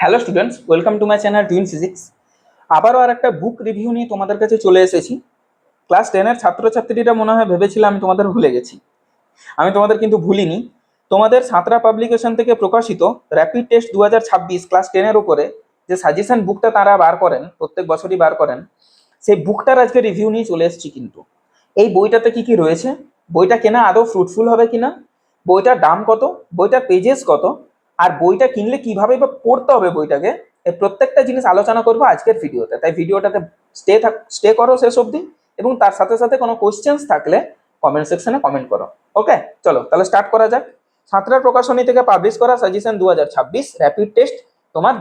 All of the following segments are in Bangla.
Hello students, welcome to my channel twin physics. আবারও আর একটা বুক রিভিউ নিয়ে তোমাদের কাছে চলে এসেছি। ক্লাস টেনের ছাত্রছাত্রীরা মনে হয় ভেবেছিল আমি তোমাদের ভুলে গেছি। আমি তোমাদের কিন্তু ভুলিনি। তোমাদের সাঁতরা পাবলিকেশন থেকে প্রকাশিত র্যাপিড টেস্ট দু হাজার ছাব্বিশ ক্লাস টেনের উপরে যে সাজেশন বুকটা তারা বার করেন, প্রত্যেক বছরই বার করেন, সেই বুকটার আজকে রিভিউ নিয়ে চলে এসেছি কিন্তু। এই বইটাতে কি কি রয়েছে? বইটা কেনা আদৌ ফ্রুটফুল হবে কিনা? বইটার দাম কত? বইটার পেজেস কত? আর বইটা কিনলে কীভাবে বা পড়তে হবে বইটাকে, এই প্রত্যেকটা জিনিস আলোচনা করব আজকের ভিডিওতে। তাই ভিডিওটাতে স্টে থাক স্টে করো শেষ অবধি এবং তার সাথে সাথে কোনো কোয়েশ্চেন্স থাকলে কমেন্ট সেকশনে কমেন্ট করো। ওকে চলো, তাহলে স্টার্ট করা যাক। সাঁতরা প্রকাশনী থেকে পাবলিশ করা সাজেশন দু হাজার ছাব্বিশ র্যাপিড টেস্ট তোমার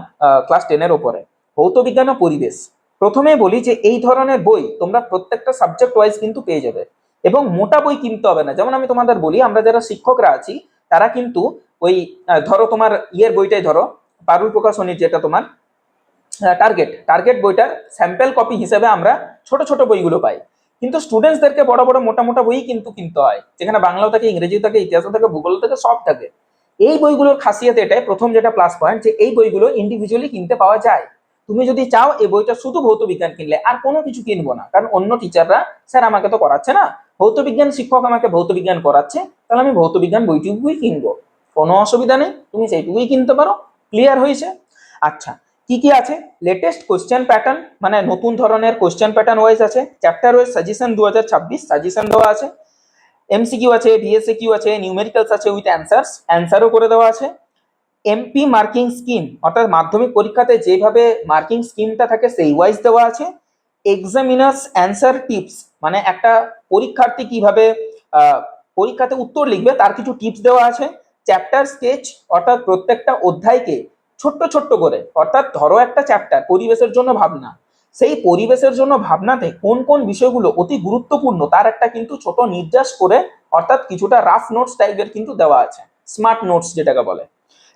ক্লাস টেনের ওপরে। ভৌত বিজ্ঞান ও পরিবেশ। প্রথমে বলি যে এই ধরনের বই তোমরা প্রত্যেকটা সাবজেক্ট ওয়াইজ কিন্তু পেয়ে যাবে। এবং মোটা বই কিনতে হবে না। যেমন আমি তোমাদের বলি, আমরা যারা শিক্ষকরা আছি, তারা কিন্তু ওই ধরো তোমার ইয়ের বইটাই ধরো, পারুল প্রকাশনীর যেটা তোমার টার্গেট টার্গেট বইটার স্যাম্পেল কপি হিসেবে আমরা ছোট ছোট বইগুলো পাই। কিন্তু স্টুডেন্টসদেরকে বড় বড় মোটা মোটা বই কিন্তু কিনতে হয়, যেখানে বাংলাও থাকে, ইংরেজিও থাকে, ইতিহাসও থাকে ভূগোল থাকে, সব থাকে। এই বইগুলোর খাসিয়াত এটাই, প্রথম যেটা প্লাস পয়েন্ট যে এই বইগুলো ইন্ডিভিজুয়ালি কিনতে পাওয়া যায়। তুমি যদি চাও এই বইটা শুধু ভৌত বিজ্ঞান কিনলে, আর কোনো কিছু কিনবো না, কারণ অন্য টিচাররা স্যার আমাকে তো করাচ্ছে না। ভৌত বিজ্ঞান শিক্ষক আমাকে ভৌত বিজ্ঞান করাচ্ছে, তাহলে আমি ভৌত বিজ্ঞান বইটুকুই কিনবো। কোনো অসুবিধা নেই, তুমি সেইটুকুই কিনতে পারো ক্লিয়ার হয়েছে। আচ্ছা কি কি আছে? লেটেস্ট কোশ্চেন প্যাটার্ন মানে নতুন ধরনের কোশ্চেন প্যাটার্ন ওয়াইজ আছে চ্যাপ্টার ওয়াইজ সাজেশন দু হাজার ছাব্বিশ সাজেশন দেওয়া আছে। এমসিকিউ আছে ডিএসএ কিউ আছে নিউমেরিক্যালস আছে উইথ অ্যান্সার্স অ্যান্সারও করে দেওয়া আছে। এমপি মার্কিং স্কিম অর্থাৎ মাধ্যমিক পরীক্ষাতে যেভাবে মার্কিং স্কিমটা থাকে, সেই ওয়াইজ দেওয়া আছে। এক্সামিনার্স অ্যান্সার টিপস মানে একটা পরীক্ষার্থী কীভাবে পরীক্ষাতে উত্তর লিখবে, তার কিছু টিপস দেওয়া আছে। চ্যাপ্টার স্কেচ অর্থাৎ প্রত্যেকটা অধ্যায়কে ছোট্ট ছোট্ট করে, অর্থাৎ ধরো একটা চ্যাপ্টার পরিবেশের জন্য ভাবনা। সেই পরিবেশের জন্য ভাবনাতে কোন কোন বিষয়গুলো অতি গুরুত্বপূর্ণ, তার একটা কিন্তু ছোট নির্যাস করে, অর্থাৎ কিছুটা রাফ নোটস টাইপের কিন্তু দেওয়া আছে। স্মার্ট নোটস যেটাকে বলে।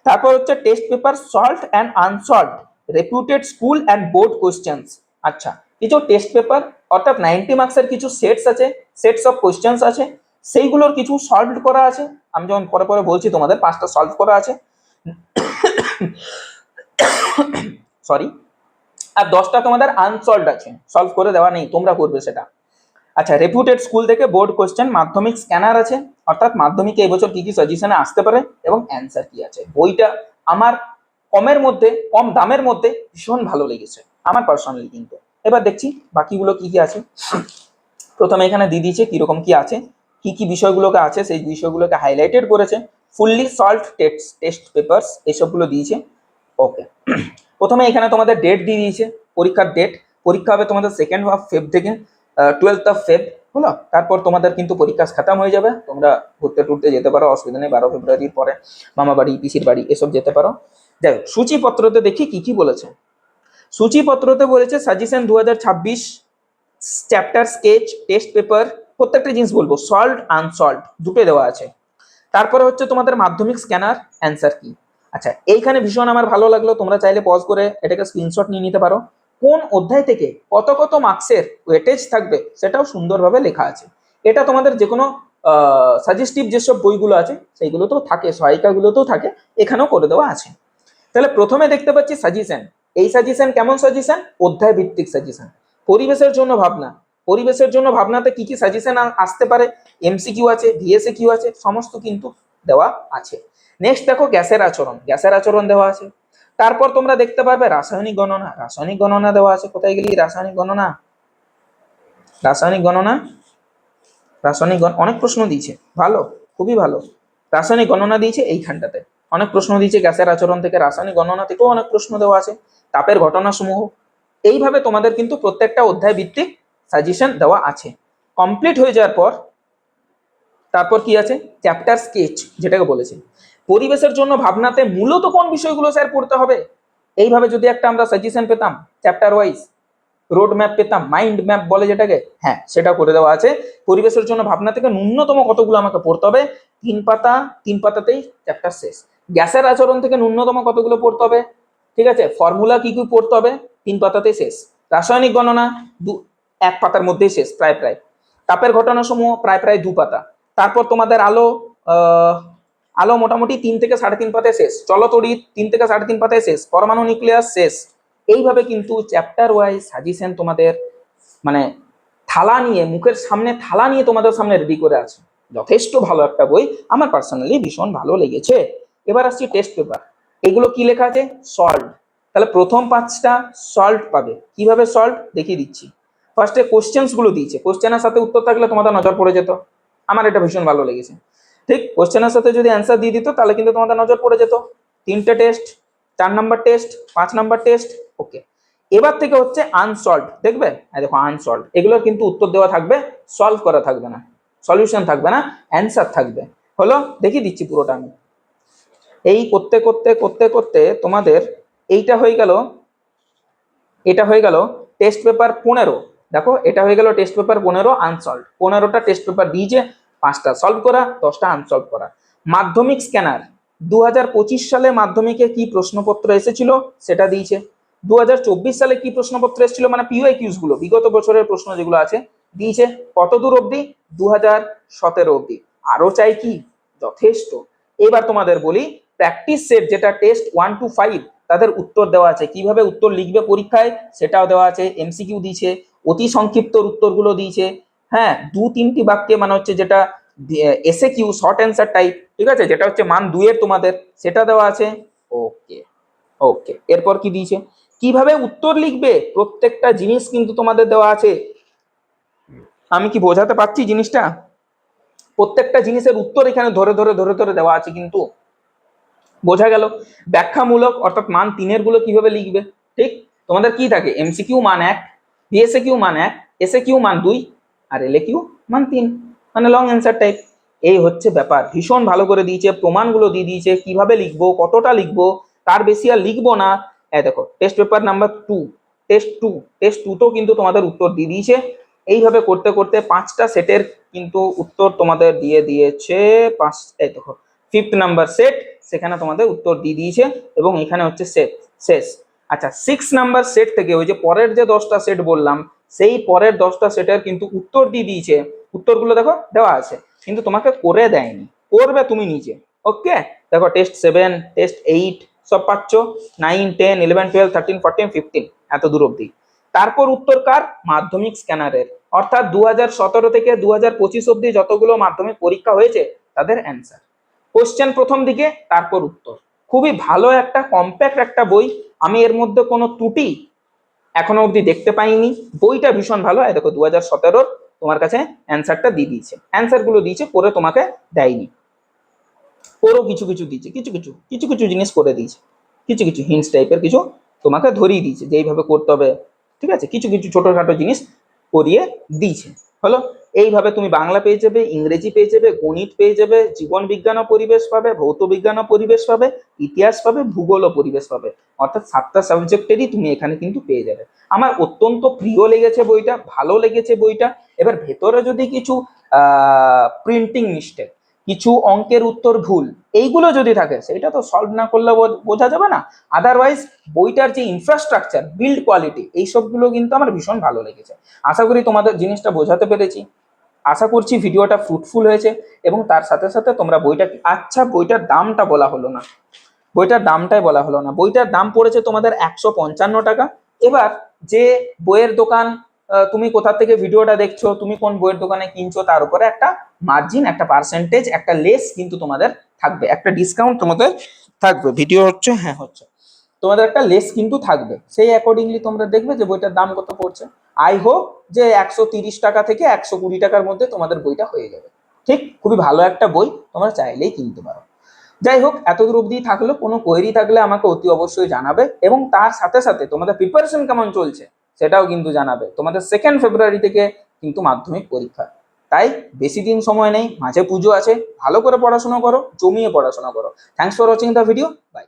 তারপর হচ্ছে test paper solve and unsolve reputed school and board questions আচ্ছা কিছু টেস্ট পেপার অর্থাৎ নাইনটি মার্কসের কিছু সেটস আছে সেটস অফ কোয়েশ্চেন্স আছে সেইগুলোর কিছু সলভ করা আছে। আমি যেমন পরে পরে বলছি, তোমাদের পাঁচটা সলভ করা আছে। সরি আর দশটা তোমাদের আনসলভড আছে। সলভ করে দেওয়া নেই, তোমরা করবে সেটা। আচ্ছা রেপুটেড স্কুল থেকে বোর্ড কোশ্চেন মাধ্যমিক স্ক্যানার আছে। অর্থাৎ মাধ্যমিকে এবছর কি কি সাজেশনে আসতে পারে এবং অ্যান্সার কি আছে। বইটা আমার কমের মধ্যে, কম দামের মধ্যে ভীষণ ভালো লেগেছে। আমার পার্সোনালি কিন্তু। এবার দেখছি বাকিগুলো কি কি আছে। প্রথমে এখানে দিয়ে দিয়েছে, কীরকম কি আছে। কি কি বিষয়গুলোকে আছে, সেই বিষয়গুলোকে হাইলাইটেড করেছে। Fully solve test test papers এসবগুলো দিয়েছে। ওকে প্রথমে এখানে তোমাদের ডেট দিয়ে দিয়েছে, পরীক্ষার ডেট পরীক্ষা হবে তোমাদের সেকেন্ড অফ ফেব থেকে টুয়েলথ অফ ফেব হলো? তারপর তোমাদের কিন্তু পরীক্ষা খাতাম হয়ে যাবে। তোমরা ঘুরতে টুরতে যেতে পারো, অসুবিধা নেই, বারো ফেব্রুয়ারির পরে মামা বাড়ি, পিসির বাড়ি, এসব যেতে পারো। যাই হোক, সূচিপত্রতে দেখি কি কি বলেছে। সূচিপত্রতে বলেছে সাজেশন দু হাজার ছাব্বিশ চ্যাপ্টার স্কেচ টেস্ট পেপার প্রত্যেকটা জিনিস বলব সলভ আনসলভ দুটোই দেওয়া আছে। তারপরে হচ্ছে তোমাদের মাধ্যমিক স্ক্যানার অ্যান্সার কি আচ্ছা এইখানে ভীষণ আমার ভালো লাগল, তোমরা চাইলে পজ করে এটাকে স্ক্রিনশট নিয়ে নিতে পারো। কোন অধ্যায় থেকে কত কত মার্কসের ওয়েটেজ থাকবে সেটাও সুন্দরভাবে লেখা আছে। এটা তোমাদের যে কোনো সাজেস্টিভ যেসব বইগুলো আছে, সেইগুলোতেও থাকে, সহায়িকাগুলোতেও থাকে, এখানেও করে দেওয়া আছে। তাহলে প্রথমে দেখতে পাচ্ছি সাজেশন এই সাজেশন কেমন সাজেশন অধ্যায় ভিত্তিক সাজেশন পরিবেশের জন্য ভাবনা। পরিবেশের জন্য ভাবনাতে কি কি সাজেশন আসতে পারে? এমসিকিউ আছে ভিএসএ কিউ আছে, সমস্ত কিন্তু দেওয়া আছে। নেক্সট দেখো গ্যাসের আচরণ। গ্যাসের আচরণ দেওয়া আছে। তারপর তোমরা দেখতে পারবে রাসায়নিক গণনা। রাসায়নিক গণনা দেওয়া আছে। কোথায় গেলি? রাসায়নিক গণনা। রাসায়নিক গণনা? রাসায়নিক অনেক প্রশ্ন দিয়েছে। ভালো, খুবই ভালো। রাসায়নিক গণনা দিয়েছে এইখানটাতে। অনেক প্রশ্ন দিয়েছে গ্যাসের আচরণ থেকে। রাসায়নিক গণনা থেকেও অনেক প্রশ্ন দেওয়া আছে। তাপের ঘটনাসমূহ। এইভাবে তোমাদের কিন্তু প্রত্যেকটা অধ্যায় ভিত্তিক সাজেশন দেওয়া আছে। কমপ্লিট হয়ে যাওয়ার পর, তারপর কি আছে? চ্যাপ্টার স্কেচ যেটাকে বলেছে। পরিবেশের জন্য ভাবনাতে মূলত কোন বিষয়গুলো স্যার পড়তে হবে? এইভাবে যদি একটা আমরা সাজেশন পেতাম চ্যাপ্টার ওয়াইজ রোড ম্যাপ পেতাম মাইন্ড ম্যাপ বলে যেটাকে হ্যাঁ সেটা করে দেওয়া আছে। পরিবেশের জন্য ভাবনা থেকে ন্যূনতম কতগুলো আমাকে পড়তে হবে? তিন পাতা, তিন পাতাতেই চ্যাপ্টার শেষ। গ্যাসের আচরণ থেকে ন্যূনতম কতগুলো পড়তে হবে? ঠিক আছে ফর্মুলা কি কি পড়তে হবে? তিন পাতাতেই শেষ। রাসায়নিক গণনা এক পাতার মধ্যেই শেষ, প্রায় প্রায়। তাপের ঘটনা সমূহ প্রায় প্রায় দু পাতা। তারপর তোমাদের আলো আলো মোটামুটি তিন থেকে সাড়ে তিন পাতায় শেষ, চলতড়িৎ তিন থেকে সাড়ে তিন পাতায় শেষ, পরমাণু নিউক্লিয়াস শেষ। এইভাবে কিন্তু চ্যাপ্টার ওয়াইজ সাজেশন তোমাদের মানে থালা নিয়ে, মুখের সামনে থালা নিয়ে তোমাদের সামনে রেডি করে আছে। যথেষ্ট ভালো একটা বই, আমার পার্সোনালি ভীষণ ভালো লেগেছে। এবার আসছি টেস্ট পেপার এগুলো কি লেখা আছে? সল্ট তাহলে প্রথম পাঁচটা সল্ট পাবে। কীভাবে সল্ট দেখিয়ে দিচ্ছি। ফার্স্টে কোশ্চেন্সগুলো দিয়েছে। কোশ্চেনের সাথে উত্তর থাকলে তোমাদের নজর পড়ে যেত। আমার এটা ভীষণ ভালো লেগেছে। ঠিক? কোশ্চেনের সাথে যদি অ্যান্সার দিয়ে দিত, তাহলে কিন্তু তোমাদের নজর পড়ে যেত। তিনটে টেস্ট চার নাম্বার টেস্ট পাঁচ নাম্বার টেস্ট ওকে এবার থেকে হচ্ছে আনসলভ দেখবে? হ্যাঁ দেখো আনসলভ এগুলোর কিন্তু উত্তর দেওয়া থাকবে সলভ করা থাকবে না। সলিউশন থাকবে না অ্যান্সার থাকবে। হলো, দেখিয়ে দিচ্ছি পুরোটা আমি। এই করতে করতে করতে করতে তোমাদের এইটা হয়ে গেল, এটা হয়ে গেল টেস্ট পেপার পনেরো। দেখো, এটা হয়ে গেল টেস্ট পেপার পনেরো আনসলভ পনেরোটা টেস্ট পেপার দিয়েছে, পাঁচটা সলভ করা, দশটা আনসলভ করা। মাধ্যমিক স্ক্যানার দু হাজার পঁচিশ সালে মাধ্যমিকে কি প্রশ্নপত্র এসেছিল? সেটা দিয়েছে। দু হাজার চব্বিশ সালে কি প্রশ্নপত্র এসেছিল? মানে পিওআই বিগত বছরের প্রশ্ন যেগুলো আছে, দিয়েছে। কত দূর অবধি? দু হাজার সতেরো অবধি। আরও চাই কি? যথেষ্ট। এবার তোমাদের বলি প্র্যাকটিস সেট যেটা টেস্ট ওয়ান টু ফাইভ তাদের উত্তর দেওয়া আছে। কীভাবে উত্তর লিখবে পরীক্ষায়? সেটাও দেওয়া আছে। এমসিকিউ দিয়েছে। অতি সংক্ষিপ্ত উত্তরগুলো দিয়েছে। হ্যাঁ দু তিনটি বাক্যে মানে হচ্ছে যেটা এসে কিউ শর্ট অ্যান্সার টাইপ ঠিক আছে? যেটা হচ্ছে মান দুইয়ের তোমাদের, সেটা দেওয়া আছে। ওকে ওকে, এরপর কি দিয়েছে? কীভাবে উত্তর লিখবে? প্রত্যেকটা জিনিস কিন্তু তোমাদের দেওয়া আছে। আমি কি বোঝাতে পারছি জিনিসটা? প্রত্যেকটা জিনিসের উত্তর এখানে ধরে ধরে ধরে ধরে দেওয়া আছে কিন্তু। বোঝা গেল? ব্যাখ্যামূলক, অর্থাৎ মান তিনেরগুলো কীভাবে লিখবে? ঠিক? তোমাদের কি থাকে? এমসিকিউ মান এক ভিএসএ কিউ মান এক এসএ কিউ মান দুই, আর এলএ কিউ মান তিন। মানে লং অ্যান্সার টাইপ এই হচ্ছে ব্যাপার। ভীষণ ভালো করে দিয়েছে, প্রমাণগুলো দিয়ে দিয়েছে, কীভাবে লিখব, কতটা লিখব, তার বেশি আর লিখব না। এই দেখো test paper number two test two test two তো কিন্তু তোমাদের উত্তর দিয়ে দিয়েছে। এইভাবে করতে করতে পাঁচটা সেটের কিন্তু উত্তর তোমাদের দিয়ে দিয়েছে পাঁচ, এই দেখো ফিফথ নাম্বার সেট সেখানে তোমাদের উত্তর দিয়ে দিয়েছে, এবং এখানে হচ্ছে সেট শেষ। আচ্ছা সিক্স নাম্বার সেট থেকে ওই যে পরের যে দশটা সেট বললাম, সেই পরের দশটা সেটের কিন্তু উত্তর দিয়ে দিয়েছে। উত্তরগুলো দেখো, দেওয়া আছে। কিন্তু তোমাকে করে দেয়নি। করবে তুমি নিজে। ওকে দেখো টেস্ট সেভেন টেস্ট এইট সব পাচ্ছ। Nine ten eleven twelve thirteen fourteen fifteen এত দূর অব্দি তারপর উত্তর কার? মাধ্যমিক স্ক্যানারের অর্থাৎ দু হাজার সতেরো থেকে দু হাজার পঁচিশ অব্দি যতগুলো মাধ্যমিক পরীক্ষা হয়েছে, তাদের অ্যান্সার কোশ্চেন প্রথম দিকে, তারপর উত্তর। খুবই ভালো একটা কম্প্যাক্ট একটা বই। আমি এর মধ্যে কোনো ত্রুটি এখনও অবধি দেখতে পাইনি। বইটা ভীষণ ভালো। এই দেখো দু হাজার তোমার কাছে অ্যান্সারটা দিয়ে দিয়েছে। অ্যান্সারগুলো দিয়েছে পরে তোমাকে দেয়নি। ওরও কিছু কিছু দিয়েছে, কিছু কিছু কিছু কিছু জিনিস করে দিয়েছে। কিছু কিছু হিন্টস টাইপের কিছু তোমাকে ধরিয়ে দিয়েছে যে এইভাবে করতে হবে। ঠিক আছে? কিছু কিছু ছোটখাটো জিনিস করিয়ে দিয়েছে। হলো? এইভাবে তুমি বাংলা পেয়ে যাবে, ইংরেজি পেয়ে যাবে, গণিত পেয়ে যাবে, জীবন বিজ্ঞান ও পরিবেশ পাবে, ভৌত বিজ্ঞান ও পরিবেশ পাবে, ইতিহাস পাবে, ভূগোল ও পরিবেশ পাবে। অর্থাৎ সাতটা সাবজেক্টেরই তুমি এখানে কিন্তু পেয়ে যাবে। আমার অত্যন্ত প্রিয় লেগেছে বইটা, ভালো লেগেছে বইটা। এবার ভেতরে যদি কিছু প্রিন্টিং মিস্টেক কিছু অঙ্কের উত্তর ভুল, এইগুলো যদি থাকে, সেটা তো সলভ না করলে বোঝা যাবে না। আদারওয়াইজ বইটার যে ইনফ্রাস্ট্রাকচার বিল্ড কোয়ালিটি এই সবগুলো কিন্তু আমার ভীষণ ভালো লেগেছে। আশা করি তোমাদের জিনিসটা বোঝাতে পেরেছি। আশা করছি ভিডিওটা ফ্রুটফুল হয়েছে এবং তার সাথে সাথে তোমরা বইটা আচ্ছা বইটার দামটা বলা হলো না। বইটার দামটাই বলা হলো না। বইটার দাম পড়েছে তোমাদের একশো পঞ্চান্ন টাকা। এবার যে বইয়ের দোকান তুমি কোথা থেকে ভিডিওটা দেখছ, তুমি কোন বইয়ের দোকানে কিনছো, তার উপরে একটা মার্জিন একটা পার্সেন্টেজ একটা লেস কিন্তু তোমাদের থাকবে। একটা ডিসকাউন্ট তোমাদের থাকবে। ভিডিও হচ্ছে হ্যাঁ হচ্ছে। তোমাদের একটা লেস কিন্তু থাকবে। সেই অ্যাকর্ডিংলি তোমরা দেখবে যে বইটার দাম কত পড়ছে। আই হোপ যে একশো তিরিশ টাকা থেকে একশো কুড়ি টাকার মধ্যে তোমাদের বইটা হয়ে যাবে। ঠিক? খুবই ভালো একটা বই, তোমরা চাইলেই কিনতে পারো। যাই হোক, এতদূর অবধি থাকল। কোনো কোয়েরি থাকলে আমাকে অতি অবশ্যই জানাবে এবং তার সাথে সাথে তোমাদের প্রিপারেশন কেমন চলছে সেটাও কিন্তু জানাবে। তোমাদের সেকেন্ড ফেব্রুয়ারি থেকে কিন্তু মাধ্যমিক পরীক্ষা। তাই বেশি দিন সময় নেই, মাঝে পুজো আছে, ভালো করে পড়াশোনা করো, জমিয়ে পড়াশোনা করো। Thanks for watching the video bye